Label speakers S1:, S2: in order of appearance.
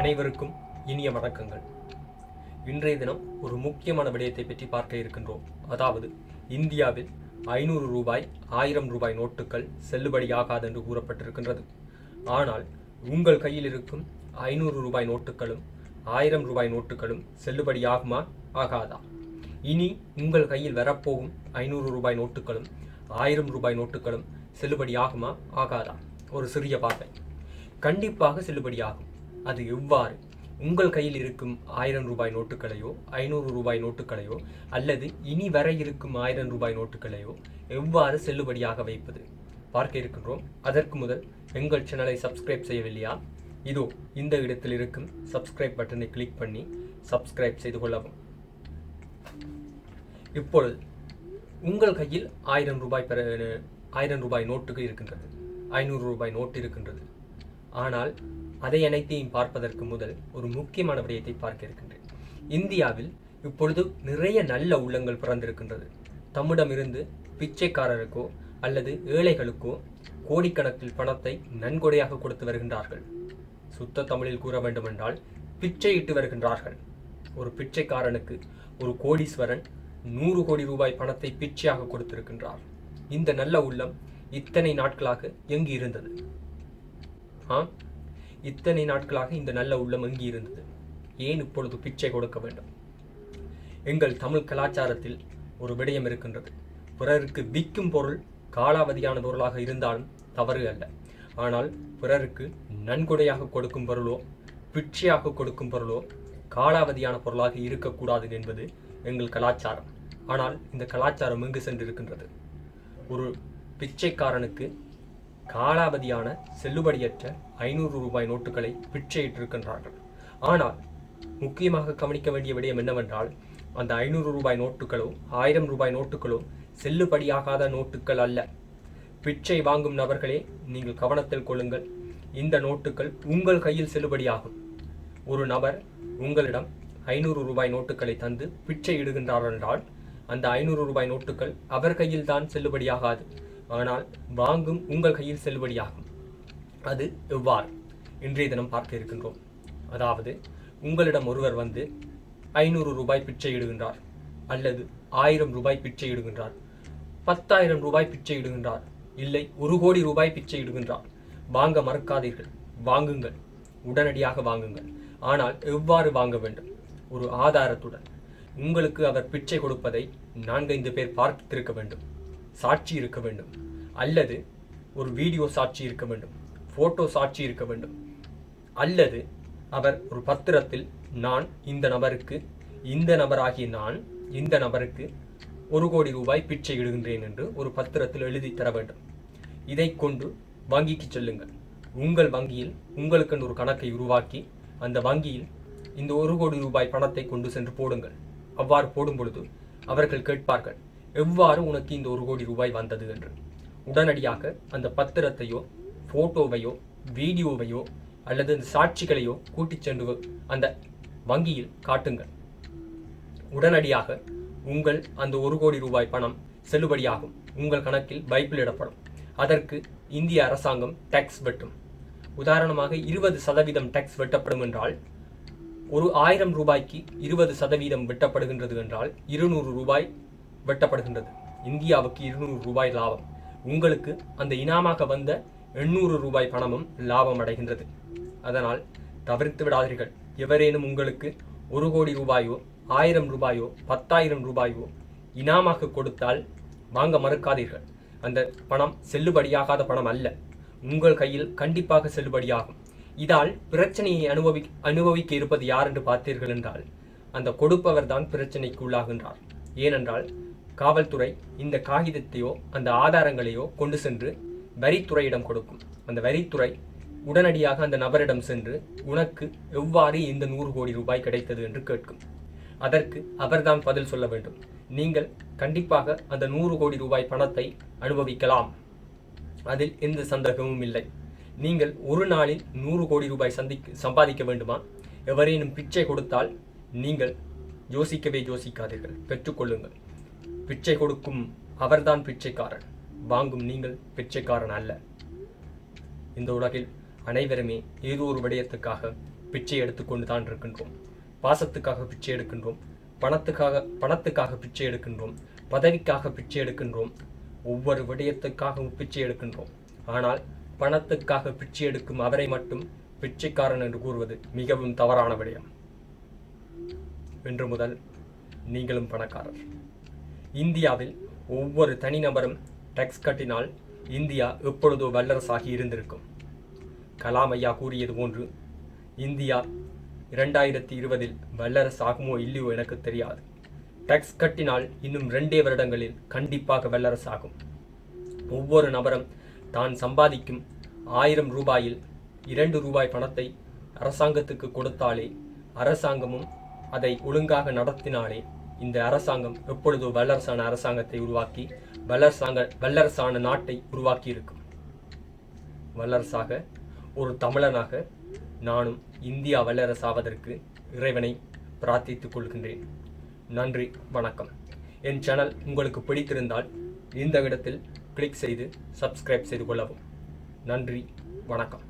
S1: அனைவருக்கும் இனிய வணக்கங்கள். இன்றைய தினம் ஒரு முக்கியமான விடயத்தை பற்றி பார்க்க இருக்கின்றோம். அதாவது இந்தியாவில் ஐநூறு ரூபாய் ஆயிரம் ரூபாய் நோட்டுகள் செல்லுபடியாகாது என்று கூறப்பட்டிருக்கின்றது. ஆனால் உங்கள் கையில் இருக்கும் ஐநூறு ரூபாய் நோட்டுகளும் ஆயிரம் ரூபாய் நோட்டுகளும் செல்லுபடியாகுமா ஆகாதா? இனி உங்கள் கையில் வரப்போகும் ஐநூறு ரூபாய் நோட்டுகளும் ஆயிரம் ரூபாய் நோட்டுகளும் செல்லுபடியாகுமா ஆகாதா? ஒரு சிறிய பார்வை. கண்டிப்பாக செல்லுபடியாகும். அது எவ்வாறு? உங்கள் கையில் இருக்கும் ஆயிரம் ரூபாய் நோட்டுகளையோ ஐநூறு ரூபாய் நோட்டுகளையோ அல்லது இனி வர இருக்கும் ஆயிரம் ரூபாய் நோட்டுகளையோ எவ்வாறு செல்லுபடியாக வைப்பது? பார்க்க இருக்கின்றோம். அதற்கு முதல் எங்கள் சேனலை சப்ஸ்கிரைப் செய்யவில்லையா? இதோ இந்த இடத்தில் இருக்கும் சப்ஸ்கிரைப் பட்டனை கிளிக் பண்ணி சப்ஸ்கிரைப் செய்து கொள்ளவும். இப்பொழுது உங்கள் கையில் ஆயிரம் ரூபாய் பெற ஆயிரம் ரூபாய் நோட்டுகள் இருக்கின்றது. ஐநூறு ரூபாய் நோட்டு இருக்கின்றது. ஆனால் அதை அனைத்தையும் பார்ப்பதற்கு முதல் ஒரு முக்கியமான விடயத்தை பார்க்க இருக்கின்றேன். இந்தியாவில் இப்பொழுது நிறைய நல்ல உள்ளங்கள் பிறந்திருக்கின்றது. தம்மிடமிருந்து பிச்சைக்காரருக்கோ அல்லது ஏழைகளுக்கோ கோடிக்கணக்கில் பணத்தை நன்கொடையாக கொடுத்து வருகின்றார்கள். சுத்த தமிழில் கூற வேண்டுமென்றால் பிச்சையிட்டு வருகின்றார்கள். ஒரு பிச்சைக்காரனுக்கு ஒரு கோடீஸ்வரன் நூறு கோடி ரூபாய் பணத்தை பிச்சையாக கொடுத்திருக்கின்றார். இந்த நல்ல உள்ளம் இத்தனை நாட்களாக எங்கு இருந்தது ஆ இத்தனை நாட்களாக இந்த நல்ல உள்ளம் எங்கு இருந்தது? ஏன் இப்பொழுது பிச்சை கொடுக்க வேண்டும்? எங்கள் தமிழ் கலாச்சாரத்தில் ஒரு விடயம் இருக்கின்றது. பிறருக்கு விற்கும் பொருள் காலாவதியான பொருளாக இருந்தாலும் தவறு அல்ல. ஆனால் பிறருக்கு நன்கொடையாக கொடுக்கும் பொருளோ பிச்சையாக கொடுக்கும் பொருளோ காலாவதியான பொருளாக இருக்கக்கூடாது என்பது எங்கள் கலாச்சாரம். ஆனால் இந்த கலாச்சாரம் எங்கு சென்றிருக்கின்றது? ஒரு பிச்சைக்காரனுக்கு காலாவதியான செல்லுபடியற்ற ஐநூறு ரூபாய் நோட்டுகளை பிச்சையிட்டிருக்கின்றார்கள். ஆனால் முக்கியமாக கவனிக்க வேண்டிய விடயம் என்னவென்றால் அந்த ஐநூறு ரூபாய் நோட்டுகளோ ஆயிரம் ரூபாய் நோட்டுகளோ செல்லுபடியாகாத நோட்டுகள் அல்ல. பிச்சை வாங்கும் நபர்களே நீங்கள் கவனத்தில் கொள்ளுங்கள். இந்த நோட்டுகள் உங்கள் கையில் செல்லுபடியாகும். ஒரு நபர் உங்களிடம் ஐநூறு ரூபாய் நோட்டுகளை தந்து பிச்சை இடுகின்றார் என்றால் அந்த ஐநூறு ரூபாய் நோட்டுகள் அவர் கையில் தான் செல்லுபடியாகாது. ஆனால் வாங்கும் உங்கள் கையில் செல்லுபடியாகும். அது எவ்வாறு? இன்றைய தினம் பார்க்க இருக்கின்றோம். அதாவது உங்களிடம் ஒருவர் வந்து ஐநூறு ரூபாய் பிச்சை இடுகின்றார் அல்லது ஆயிரம் ரூபாய் பிச்சை இடுகின்றார் பத்தாயிரம் ரூபாய் பிச்சை இடுகின்றார் இல்லை ஒரு கோடி ரூபாய் பிச்சை இடுகின்றார். வாங்க மறக்காதீர்கள். வாங்குங்கள். உடனடியாக வாங்குங்கள். ஆனால் எவ்வாறு வாங்க வேண்டும்? ஒரு ஆதாரத்துடன். உங்களுக்கு அவர் பிச்சை கொடுப்பதை நான்கைந்து பேர் பார்த்திருக்க வேண்டும். சாட்சி இருக்க வேண்டும். அல்லது ஒரு வீடியோ சாட்சி இருக்க வேண்டும். ஃபோட்டோ சாட்சி இருக்க வேண்டும். அல்லது அவர் ஒரு பத்திரத்தில் நான் இந்த நபருக்கு இந்த நபராகிய நான் இந்த நபருக்கு ஒரு கோடி ரூபாய் பிச்சை இடுகின்றேன் என்று ஒரு பத்திரத்தில் எழுதி தர வேண்டும். இதை கொண்டு வங்கிக்கு செல்லுங்கள். உங்கள் வங்கியில் உங்களுக்கென்று ஒரு கணக்கை உருவாக்கி அந்த வங்கியில் இந்த ஒரு கோடி ரூபாய் பணத்தை கொண்டு சென்று போடுங்கள். அவ்வாறு போடும் பொழுது அவர்கள் கேட்பார்கள் எவ்வாறு உனக்கு இந்த ஒரு கோடி ரூபாய் வந்தது என்று? உடனடியாக அந்த பத்திரத்தையோ போட்டோவையோ வீடியோவையோ அல்லது அந்த சாட்சிகளையோ கூட்டிச் சென்று அந்த வங்கியில் காட்டுங்கள். உடனடியாக உங்கள் அந்த ஒரு கோடி ரூபாய் பணம் செல்லுபடியாகும். உங்கள் கணக்கில் பைப்பிலிடப்படும் அதற்கு இந்திய அரசாங்கம் டேக்ஸ் வெட்டும். உதாரணமாக இருபது சதவீதம் டேக்ஸ் வெட்டப்படும் என்றால் ஒரு ஆயிரம் ரூபாய்க்கு இருபது சதவீதம் வெட்டப்படுகின்றது என்றால் இருநூறு ரூபாய் வெட்டப்படுகின்றது. இந்தியாவுக்கு இருநூறு ரூபாய் லாபம். உங்களுக்கு அந்த இனாமாக வந்த எண்ணூறு ரூபாய் பணமும் லாபம் அடைகின்றது. அதனால் தவிர்த்து விடாதீர்கள். எவரேனும் உங்களுக்கு ஒரு கோடி ரூபாயோ ஆயிரம் ரூபாயோ பத்தாயிரம் ரூபாயோ இனாமாக கொடுத்தால் வாங்க மறுக்காதீர்கள். அந்த பணம் செல்லுபடியாகாத பணம் அல்ல. உங்கள் கையில் கண்டிப்பாக செல்லுபடியாகும். இதால் பிரச்சனையை அனுபவி அனுபவிக்க இருப்பது யார் என்று பார்த்தீர்கள் என்றால் அந்த கொடுப்பவர் தான் பிரச்சனைக்கு உள்ளாகின்றார். ஏனென்றால் காவல்துறை இந்த காகிதத்தையோ அந்த ஆதாரங்களையோ கொண்டு சென்று வரித்துறையிடம் கொடுக்கும். அந்த வரித்துறை உடனடியாக அந்த நபரிடம் சென்று உனக்கு எவ்வாறு இந்த நூறு கோடி ரூபாய் கிடைத்தது என்று கேட்கும். அதற்கு அவர்தான் பதில் சொல்ல வேண்டும். நீங்கள் கண்டிப்பாக அந்த நூறு கோடி ரூபாய் பணத்தை அனுபவிக்கலாம். அதில் எந்த சந்தேகமும் இல்லை. நீங்கள் ஒரு நாளில் நூறு கோடி ரூபாய் சந்திக்க சம்பாதிக்க வேண்டுமா? எவரேனும் பிச்சை கொடுத்தால் நீங்கள் யோசிக்கவே யோசிக்காதீர்கள். பெற்றுக்கொள்ளுங்கள். பிச்சை கொடுக்கும் அவர்தான் பிச்சைக்காரன். வாங்கும் நீங்கள் பிச்சைக்காரன் அல்ல. இந்த உலகில் அனைவருமே ஏதோ ஒரு விடயத்துக்காக பிச்சை எடுத்துக்கொண்டு தான் இருக்கின்றோம். பாசத்துக்காக பிச்சை எடுக்கின்றோம். பணத்துக்காக பணத்துக்காக பிச்சை எடுக்கின்றோம். பதவிக்காக பிச்சை எடுக்கின்றோம். ஒவ்வொரு விடயத்துக்காகவும் பிச்சை எடுக்கின்றோம். ஆனால் பணத்துக்காக பிச்சை எடுக்கும் அவரை மட்டும் பிச்சைக்காரன் என்று கூறுவது மிகவும் தவறான விடயம். இன்று முதல் நீங்களும் பணக்காரர். இந்தியாவில் ஒவ்வொரு தனிநபரும் டெக்ஸ் கட்டினால் இந்தியா எப்பொழுதோ வல்லரசாகி இருந்திருக்கும். கலாம் ஐயா கூறியது போன்று இந்தியா இரண்டாயிரத்தி இருபதில் வல்லரசு ஆகுமோ இல்லையோ எனக்கு தெரியாது. டெக்ஸ் கட்டினால் இன்னும் ரெண்டே வருடங்களில் கண்டிப்பாக வல்லரசு ஆகும் ஒவ்வொரு நபரும் தான் சம்பாதிக்கும் ஆயிரம் ரூபாயில் இரண்டு ரூபாய் பணத்தை அரசாங்கத்துக்கு கொடுத்தாலே அரசாங்கமும் அதை ஒழுங்காக நடத்தினாலே இந்த அரசாங்கம் எப்பொழுதோ வல்லரசான அரசாங்கத்தை உருவாக்கி வல்லரசாங்க வல்லரசான நாட்டை உருவாக்கி இருக்கும் வல்லரசாக ஒரு தமிழனாக நானும் இந்தியா வல்லரசாவதற்கு இறைவனை பிரார்த்தித்துக் கொள்கின்றேன். நன்றி வணக்கம். என் சேனல் உங்களுக்கு பிடித்திருந்தால் இந்த இடத்தில் கிளிக் செய்து சப்ஸ்கிரைப் செய்து கொள்ளவும். நன்றி வணக்கம்.